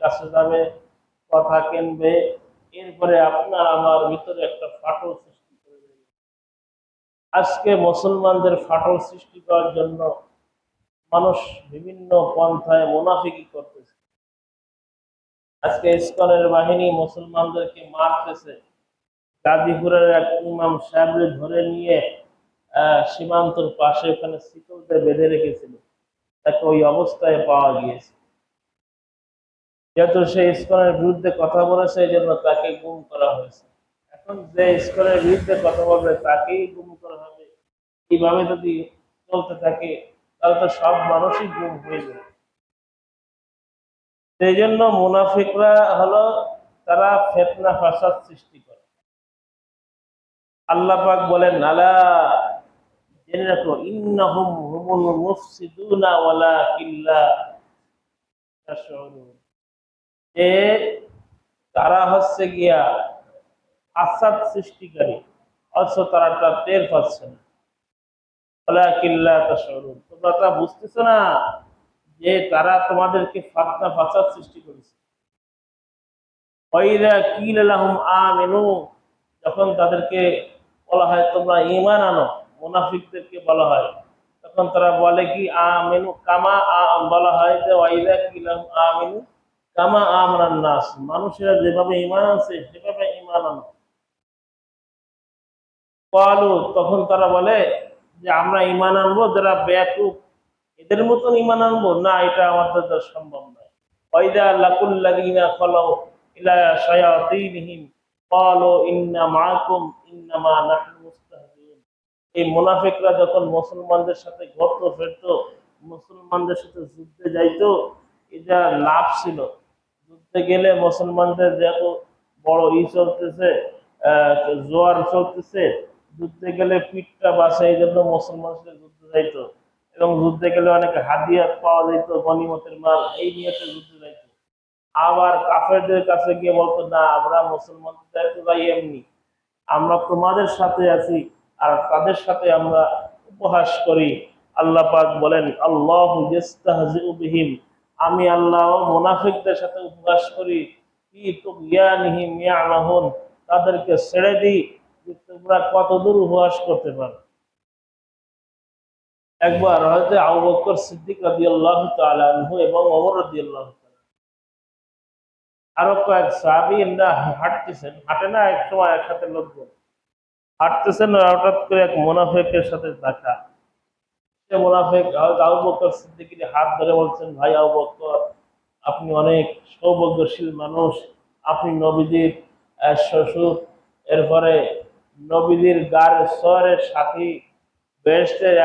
কাছে যাবে, কথা কিনবে, এরপরে আপনার আমার ভিতরে একটা ফাটল সৃষ্টি করে দেবে। আজকে মুসলমানদের ফাটল সৃষ্টি করার জন্য মানুষ বিভিন্ন পন্থায় মুনাফিকি করতেছে। আজকে ইসকনের বাহিনী মুসলমানদেরকে মারতেছে। গাজীপুরের এক ইমাম সাহেবরে ধরে নিয়ে সীমান্তর পাশে ওখানে শিকলতে বেঁধে রেখেছিল। তাকে ওই অবস্থায় পাওয়া গিয়েছে। যেহেতু সে ইসকনের বিরুদ্ধে কথা বলেছে এই জন্য তাকে গুম করা হয়েছে। এখন যে ইসকনের বিরুদ্ধে কথা বলবে, তাকেই গুম করা হবে। এইভাবে যদি চলতে থাকে, তাহলে তো সব মানুষই গুম হয়ে যাবে। সেই জন্য মুনাফিকরা হলো, তারা ফেতনা ফাসাদ সৃষ্টি করে। আল্লাহ পাক বলেন, আলা, জেনে রাখো, ইন্নাহুম হুমুল মুফসিদুনা ওয়ালা কিল্লা তাশউরুন। যে তারা হচ্ছে গিয়া আসাদ সৃষ্টিকারী। অথচ তারা তা টের পাচ্ছে না। তোমরা তা বুঝতেছো না যে তারা তোমাদেরকে ফাতনা, ফাসাদ সৃষ্টি করেছে। যখন তাদেরকে বলা হয়, তোমরা ঈমান আনো মুনাফিকদেরকে বলা হয়, তখন তারা বলে কি, আমিনু কামা বলা হয় যে ওয়াইদা কিল লাহুম আমিনু কামা আমরান নাস, মানুষেরা যেভাবে আনছে, সেভাবে ঈমান আনো। তখন তারা বলে যে, আমরা ঈমান আনব, যারা এদের মতন ঈমান আনব? না, এটা আমাদের দ্বারা সম্ভব নয়। ওয়াইদা ইলা শায়াতিনহিম ইন্না ইন্নামা নাহনু মুস্তাহজিউন। এই মুনাফিকরা যখন মুসলমানদের সাথে ঘটতো ফেরতো, মুসলমানদের সাথে যুদ্ধে যাইতো এটা লাভ ছিল। যুদ্ধে গেলে মুসলমানদের যত বড় ই চলতেছে জোয়ার চলতেছে, যুদ্ধে গেলে পিঠটা বাসে, এই জন্য মুসলমান সাথে যুদ্ধে যাইতো। এবং যুদ্ধে গেলে অনেক হাদিয়াত পাওয়া যেত গনিমতের মাল, এই নিয়ে যুদ্ধে যাইতো। আবার কাফেরদের কাছে গিয়ে বলতো, না, আমরা মুসলমানদের তো যাই এমনি। আমরা তোমাদের সাথে আছি আর তাদের সাথে আমরা উপহাস করি। আল্লাহ পাক বলেন, আল্লাহ বিহিম। আমি আল্লাহ মুনাফিকদের সাথে উপহাস করি। কি তুগয়ানিহিম ইয়ামাহুন তাদেরকে ছেড়ে দিই যে তোমরা কতদূর উপহাস করতে পারো। একবার হয়তো আবু বকর সিদ্দিক রাদিয়াল্লাহু তাআলা আনহু এবং ওমর তাআলা। আরও কয়েক সাহাবী এমনি হাঁটতেছেন, হাঁটে না, এক সময় একসাথে লোকজন। হাঁটতেছেন, হঠাৎ করে এক মুনাফেকের সাথে দেখা। হাত ধরে বলছেন, ভাই আপনি অনেক সৌভাগ্যশীল মানুষ। আপনি নবীজির শ্বশুর, এরপরে নবীজির গার সাথী।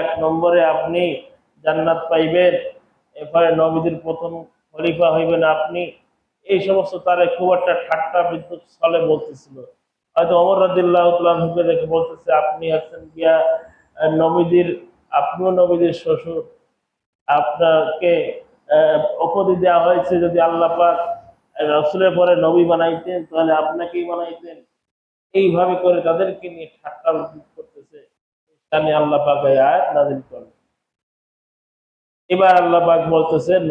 এক নম্বরে আপনি জান্নাত পাইবেন, এরপরে নবীদের প্রথম খলিফা হইবেন আপনি। এই সমস্ত তারে খুব একটা ঠাট্টা বিদ্যুৎ স্থলে বলতেছিল। হয়তো অমর রাদিল্লাহ দেখে বলতেছে, আপনি আছেন গিয়া নবীদের আপনিও নবীদের শ্বশুর আপনাকে উপাধি দেওয়া হয়েছে যদি আল্লাহ পাক রসুলের পরে নবী বানাইতেন, তাহলে আপনাকেই বানাইতেন। এইভাবে করে তাদেরকে নিয়ে ঠাট্টা করতেছে। এখানে আল্লাহ পাক আয়াত নাযিল করেন। এবার আল্লাহ পাক বলতেছেন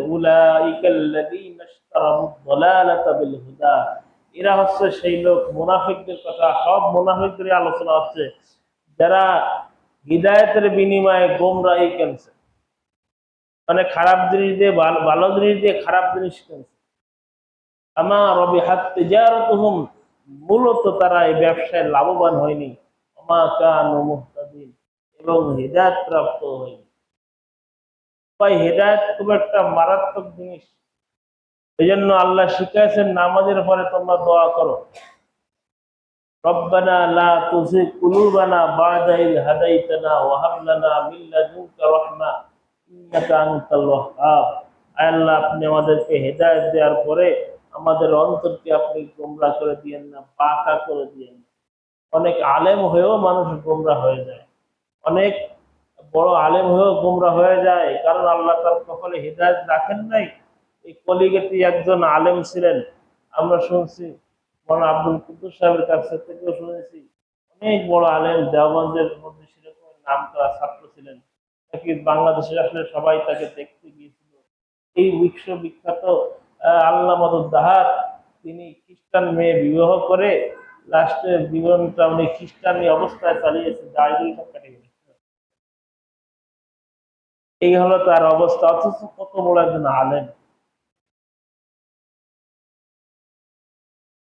এরা হচ্ছে সেই লোক, মুনাফিকদের কথা, সব মুনাফিকদের আলোচনা হচ্ছে। যারা হিদায়তের বিনিময়ে গোমরাহি কিনছে মানে খারাপ জিনিস দিয়ে, ভালো জিনিস দিয়ে খারাপ জিনিস কিনছে আমার রবি হাত তেজারতুহুম, মূলত তারা এই ব্যবসায় লাভবান হয়নি। এবং হৃদায়ত প্রাপ্ত হয়নি। ভাই, হেদায়ত খুব একটা মারাত্মক জিনিস। এই জন্য আল্লাহ শিখাইছেন, নামাজের পরে তোমরা দোয়া করো। আল্লাহ, আপনি আমাদেরকে দেওয়ার পরে আমাদের অন্তরকে আপনি গোমরা করে দিয়েন না, পাকা করে দিয়েন। অনেক আলেম হয়েও মানুষ গোমরা হয়ে যায়। অনেক বড় আলেম হয়েও গোমরা হয়ে যায়। কারণ আল্লাহ তার কপালে হৃদায়ত রাখেন নাই। এই কলিগেটি একজন আলেম ছিলেন। আমরা শুনছি মৌলানা আব্দুল কুদ্দুস সাহেবের কাছে থেকেও শুনেছি। অনেক বড় আলেম দেওবন্দের মধ্যে সেরকম নাম করা ছাত্র ছিলেন। নাকি বাংলাদেশের আসলে সবাই তাকে দেখতে গিয়েছিল। এই বিশ্ববিখ্যাত আল্লাহ মদুদ্দাহার তিনি খ্রিস্টান মেয়ে বিবাহ করে লাস্টের জীবনটা উনি খ্রিস্টানি অবস্থায় চালিয়েছে দাড়ি সব কেটে এই হলো তার অবস্থা। অথচ কত বড় একজন আলেন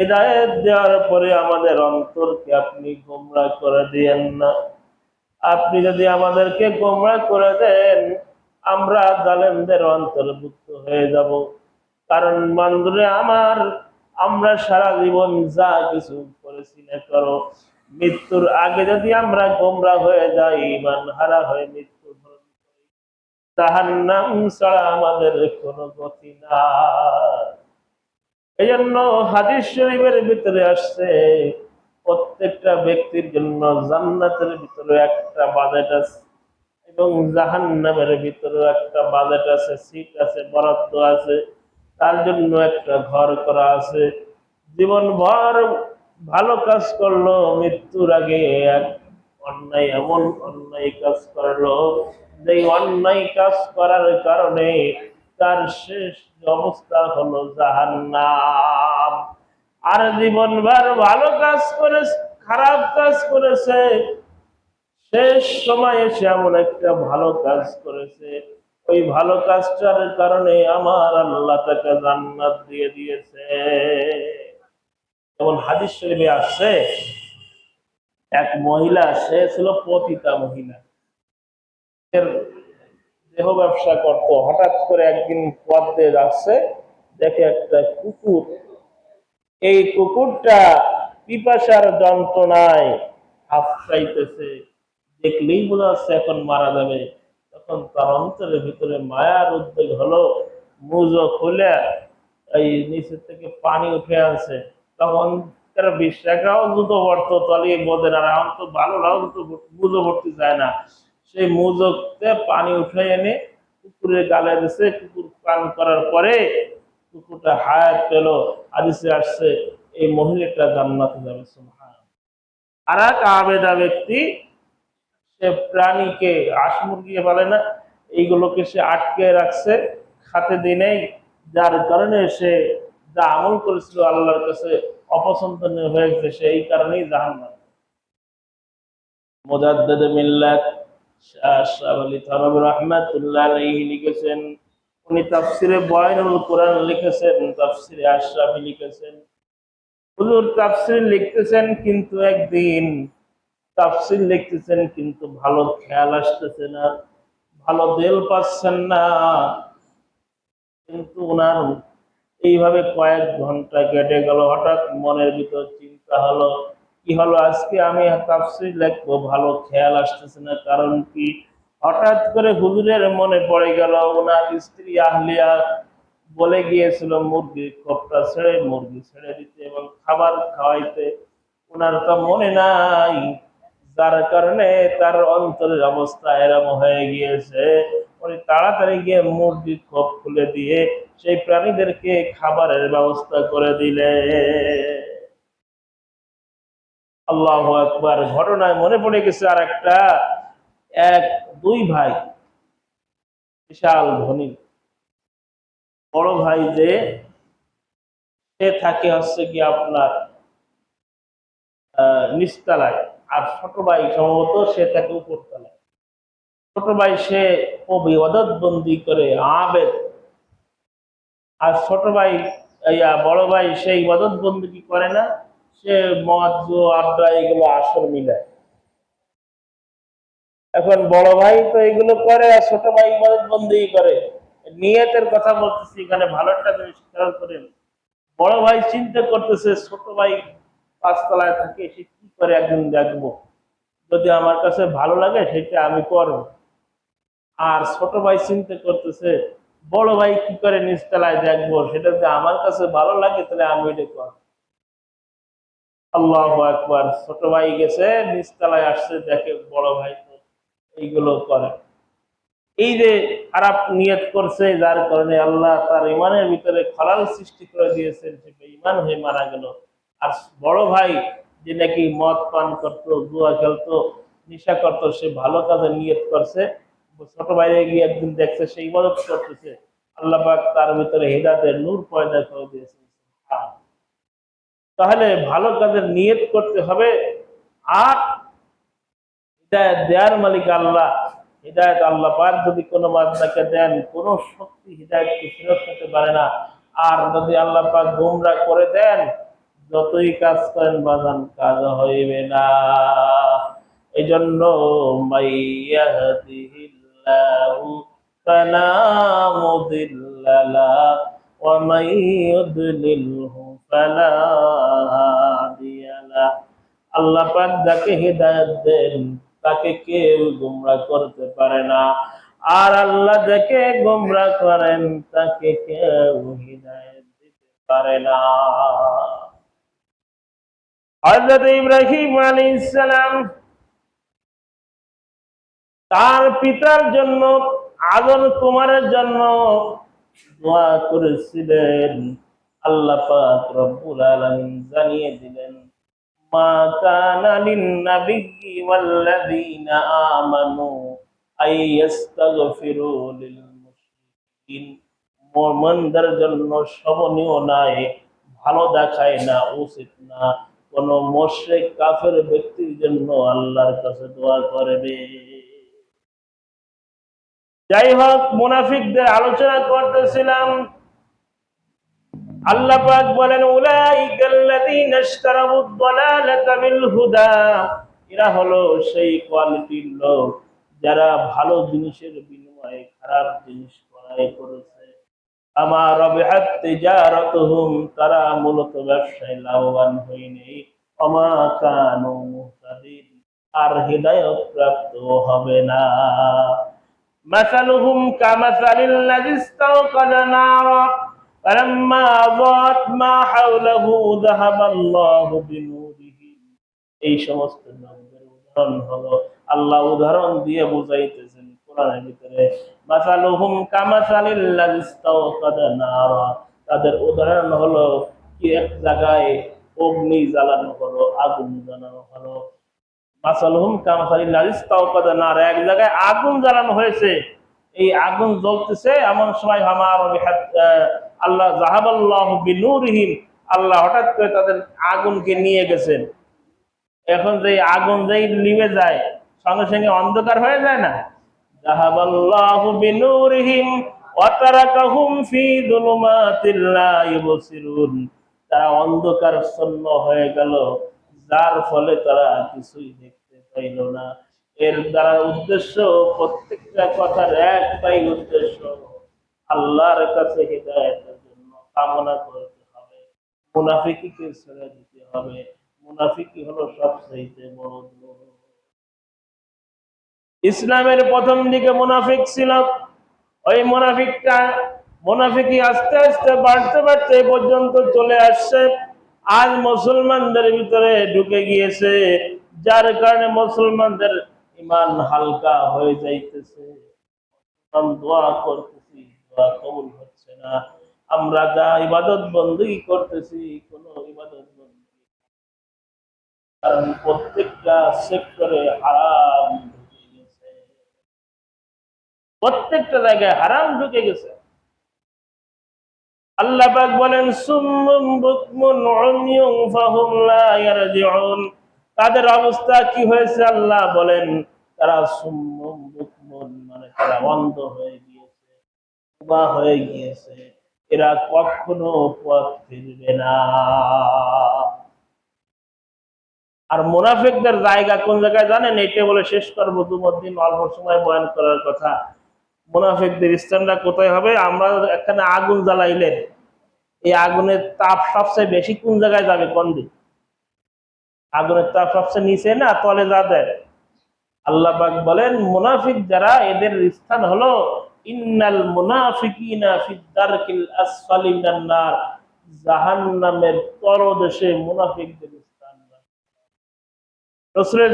হৃদায়ত দেওয়ার পরে আমাদের অন্তরকে আপনি গোমরা করে দিয়েন না। আপনি যদি আমাদেরকে গোমরা করে দেন, আমরা জালেমদের অন্তর্ভুক্ত হয়ে যাব। কারণ বন্ধুরে আমার, আমরা সারা জীবন যা কিছু করেছি না করো। মৃত্যুর আগে যদি আমরা গোমরা হয়ে যাই ইমান হারা হয়ে মৃত্যু তাহার নাম ছাড়া আমাদের কোনো গতি না এই জন্য হাদিস শরীফের ভিতরে আসছে, প্রত্যেকটা ব্যক্তির জন্য জান্নাতের ভিতরে একটা বাজেট আছে এবং জাহান্নামের ভিতরে একটা বাজেট আছে, সিট আছে, বরাদ্দ আছে, তার জন্য একটা ঘর করা আছে। জীবন ভর ভালো কাজ করল, মৃত্যুর আগে এক অন্যায়, এমন অন্যায় কাজ করল যে অন্যায় কাজ করার কারণে তার শেষ অবস্থা হলো জাহান্নাম। আর জীবনভর ভালো কাজ করে খারাপ কাজ করেছে। শেষ সময়ে সে এমন একটা ভালো কাজ করেছে। ওই ভালো কাজটার কারণে আমার আল্লাহ তাকে জান্নাত দিয়ে দিয়েছে। যেমন হাদিস শরীফে আসছে, এক মহিলা, সে ছিল পতিতা মহিলা। দেহ ব্যবসা করত। হঠাৎ করে একদিন পথ যাচ্ছে, দেখে একটা কুকুর। এই কুকুরটা পিপাসার যন্ত্রণায় হাফসাইতেছে। দেখলেই বোঝা যাচ্ছে এখন মারা যাবে। তখন তার অন্তরের ভিতরে মায়ার উদ্বেগ হলো, মুজো খুলে এই নিচের থেকে পানি উঠে আসে তখন তার বিশ টাকাও জুতো ভরতো তলিয়ে বোঝে না এখন তো ভালো তো মুজো ভরতে যায় না। সেই মুজোতে পানি উঠে এনে কুকুরের গালে দিছে। কুকুর পান করার পরে কুকুরটা হায়াত পেল। আদিসে আসছে, এই মহিলাটা জান্নাতে যাবে আর এক আবেদা ব্যক্তি, সে প্রাণীকে হাঁস মুরগি বলে না, এইগুলোকে সে আটকে রাখছে, খাতে দিনেই যার কারণে সে যা আমল করেছিল আল্লাহর কাছে অপছন্দনীয় হয়েছে সে এই কারণেই জাহান মোজাদ্দেদ মিল্লাত লিখেছেন। উনি তাফসিরে কোরআন লিখেছেন, তাফসিরে আশরাফি লিখেছেন। হুজুর তাফসির লিখতেছেন কিন্তু একদিন, তাফসির লিখতেছেন কিন্তু ভালো খেয়াল আসতেছে না, ভালো দেল পাচ্ছেন না। কিন্তু ওনার এইভাবে কয়েক ঘণ্টা কেটে গেল, হঠাৎ মনের ভিতর চিন্তা হলো কি হলো? আজকে আমি তাফসির লিখব, ভালো খেয়াল আসতেছে না, কারণ কি? হঠাৎ করে হুজুরের মনে পড়ে গেল, ওনার স্ত্রী আহলিয়া বলে গিয়েছিল, মুরগি খোপটা ছেড়ে, মুরগি ছেড়ে দিতে এবং খাবার খাওয়াইতে। ওনার তো মনে নাই, যার কারণে তার অন্তরের অবস্থা এরম হয়ে গিয়েছে। উনি তাড়াতাড়ি গিয়ে মুরগি খোপ খুলে দিয়ে সেই প্রাণীদেরকে খাবারের ব্যবস্থা করে দিলে আল্লাহ একবার ঘটনায় মনে পড়ে গেছে আর একটা এক, দুই ভাই, বিশাল ধনী। বড় ভাই যে, সে থাকে হচ্ছে কি আপনার নিচতলায়। আর ছোট ভাই সম্ভবত সে থাকে উপরতলায়। ছোট ভাই সে কবি বন্দি করে আবেদ আর ছোট ভাই বড় ভাই সেই ইবাদত বন্দি করে না? সে মদ আড্ডা, এগুলো আসর মিলায় এখন বড় ভাই তো এগুলো করে আর ছোট ভাই ইবাদত বন্দি করে। নিয়তের কথা বলতেছি, এখানে ভালো একটা জিনিস খেয়াল করেন। বড় ভাই চিন্তা করতেছে, ছোট ভাই পাঁচতলায় থাকে, সে কি করে একদিন দেখব? যদি আমার কাছে ভালো লাগে, সেটা আমি করব। আর ছোট ভাই চিন্তা করতেছে, বড় ভাই কি করে নিচতলায় দেখব? সেটা যদি আমার কাছে ভালো লাগে, তাহলে আমি এটা করব। আল্লাহ একবার ছোট ভাই গেছে, নিচতলায় আসছে, দেখে বড় ভাই এইগুলো করে। এই যে খারাপ নিয়ত করছে, যার কারণে আল্লাহ তার ইমানের ভিতরে সৃষ্টি করে দিয়েছেন ইমান হয়ে মারা গেল। আর বড় ভাই যে নাকি মদ পান করতো, জুয়া খেলতো, নেশা করতো, সে ভালো কাজে নিয়ত করছে। ছোট বাইরে গিয়ে একদিন দেখছে সেই ইবাদত করতেছে। আল্লাহ তার ভিতরে হেদাতের নূর পয়দা করে দিয়েছেন। তাহলে ভালো কাজের নিয়ত করতে হবে। আর হৃদায়ত দেয়ার মালিক আল্লাহ। হৃদায়ত আল্লাহ পাক যদি কোনো বান্দাকে দেন, কোন শক্তি হৃদায়তকে ফেরত পেতে পারে না। আর যদি আল্লাহ পাক গুমরা করে দেন, যতই কাজ করেন বাজান কাজ হইবে না। এই জন্য ওয়া আল্লাহ পাক যাকে দেন, তাকে কেউ করতে পারে না। আর আল্লাহ যাকে করেন, তাকে কেউ হিদায়ত দিতে পারে না। হযরত ইব্রাহিম সালাম তার পিতার জন্য আদর কুমারের জন্য দোয়া করেছিলেন। আল্লাহ পাক রব্বুল আলামিন জানিয়ে দিলেন, মা কানা লিন-নাবিয়্যি ওয়াল্লাযীনা আমানু আই ইস্তাগফিরু লিল মুশরিকিন মুমিনদের জন্য শোভনীয় নাই, ভালো দেখায় না, উচিত না। কোন মুশরিক কাফের ব্যক্তির জন্য আল্লাহর কাছে দোয়া করবে। যাই হোক, মুনাফিকদের আলোচনা করতেছিলাম। আল্লাহ পাক বলেন, উলাইকাল্লাযীনা ইশতারাবুদ দালালাতা বিল হুদা এরা হলো সেই কোয়ালিটির লোক যারা ভালো জিনিসের বিনিময়ে খারাপ জিনিস ক্রয় করেছে। আমার রবিহাত তিজারাতুহুম, তারা মূলত ব্যবসায় লাভবান হয়নি। আমা কানু মুহতাদিন, আর হৃদায়ত প্রাপ্ত হবে না। মাসালুহুম কামাসালিল্লাযী ইস্তাওকাদা নারা। فلما أضاءت ما حوله ذهب الله بنورهم এই সমস্ত লোকদের উদাহরণ হলো আল্লাহ উদাহরণ দিয়ে বুঝাইতেছেন কোরআনের ভিতরে মাসালুহুম কামাসালিল লাযি ইস্তাওকাদা নারা তাদের উদাহরণ হলো কি এক জায়গায় অগ্নি জ্বালানো হলো আগুন জ্বালানো হলো মাসালুহুম কামাসালিল লাযি ইস্তাওকাদা নারা এক জায়গায় আগুন জ্বালানো হয়েছে এই আগুন জ্বলতেছে এমন সময় আমার আল্লাহ জাহাবাল্লাহ আল্লাহ হঠাৎ করে তাদের আগুনকে নিয়ে গেছেন। এখন যে আগুন যেই নিভে যায়, সঙ্গে সঙ্গে অন্ধকার হয়ে যায় না? তারা অন্ধকার শূন্য হয়ে গেল, যার ফলে তারা কিছুই দেখতে পাইল না। এর দ্বারা উদ্দেশ্য, প্রত্যেকটা কথার একটাই উদ্দেশ্য, আল্লাহর কাছে হৃদায়তের জন্য কামনা করতে হবে। মুনাফিকিকে ছেড়ে দিতে হবে। মুনাফিকি হলো সবচেয়ে বড় ইসলামের প্রথম দিকে মুনাফিক ছিল। ওই মুনাফিকটা, মুনাফিকি আস্তে আস্তে বাড়তে বাড়তে পর্যন্ত চলে আসছে। আজ মুসলমানদের ভিতরে ঢুকে গিয়েছে, যার কারণে মুসলমানদের ইমান হালকা হয়ে যাইতেছে। দোয়া করতেছি, দোয়া কবুল হচ্ছে না। আমরা যা ইবাদত বন্দী করতেছি, কোন ইবাদত বন্দী কারণ প্রত্যেকটা সেক্টরে হারাম ঢুকে গেছে। প্রত্যেকটা জায়গায় হারাম ঢুকে গেছে। বলেন তাদের অবস্থা কি হয়েছে আল্লাহ বলেন, তারা সুম্মুম মানে তারা অন্ধ হয়ে গিয়েছে হয়ে গিয়েছে। এরা কখনো পথ ফিরবে না। আর মুনাফিকদের জায়গা কোন জায়গায় জানেন? এটা বলে শেষ করব দুমদিন অল্প সময় বয়ান করার কথা। মুনাফিকদের স্থানটা কোথায় হবে? আমরা এখানে আগুন জ্বালাইলেন। এই আগুনের তাপ সবচেয়ে বেশি কোন জায়গায় যাবে? কোন দিন আগুনের তাপ সবচেয়ে নিচে না তলে যাদের আল্লাহ পাক বলেন, মুনাফিক যারা এদের স্থান হলো ইন্নাল মুনাফিকিনা আসফালি মিনান নার। জাহান্নামের তলদেশে মুনাফিকদের স্থান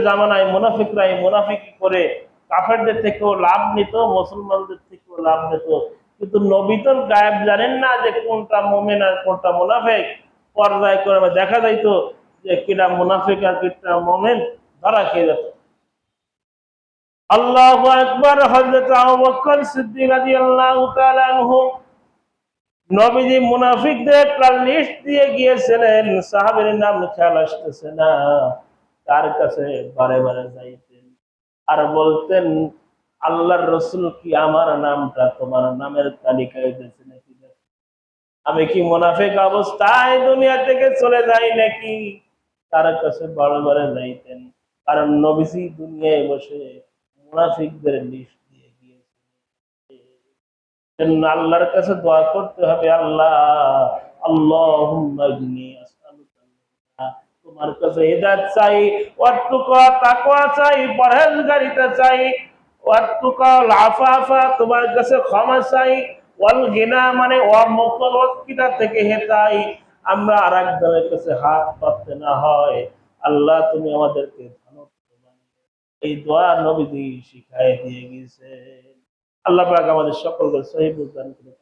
জামানায় মুনাফিকরা মুনাফিকি করে কাফেরদের থেকেও লাভ নিত, মুসলমানদের থেকেও লাভ নিত। কিন্তু নবী তো গায়েব জানেন না যে কোনটা মোমেন আর কোনটা মুনাফিক। পর্যায় করে দেখা যাইতো যে কিটা মুনাফিক আর কিটা মোমেন ধরা খেয়ে যেত। আল্লাহ বকর সিদ্দিক নবীজি মুনাফিকদের লিস্ট দিয়ে গিয়েছিলেন নাম খেয়াল আসতেছে না। তার কাছে বারে বারে যাইতেন আর বলতেন, আল্লাহর রসুল কি আমার নামটা তোমার নামের তালিকায় দিয়েছে নাকি? আমি কি মুনাফিক অবস্থায় দুনিয়া থেকে চলে যাই নাকি? তার কাছে বারে বারে যাইতেন। কারণ নবীজি দুনিয়ায় বসে মুনাফিকদের লিস্ট দিয়ে গিয়েছেন আল্লাহর কাছে দোয়া করতে হবে, আল্লাহ আল-হুদা। তোমার কাছে হেদায়েত চাই, ওয়াত্তুকা তাকওয়া চাই, পরহেজগারিতা চাই গিনা মানে থেকে হেতাই আমরা আর একজনের কাছে হাত পাততে না হয়। আল্লাহ তুমি আমাদেরকে এই দোয়া নবীজি শিখাই দিয়ে গেছে আল্লাহ আমাদের সকলকে সহি করে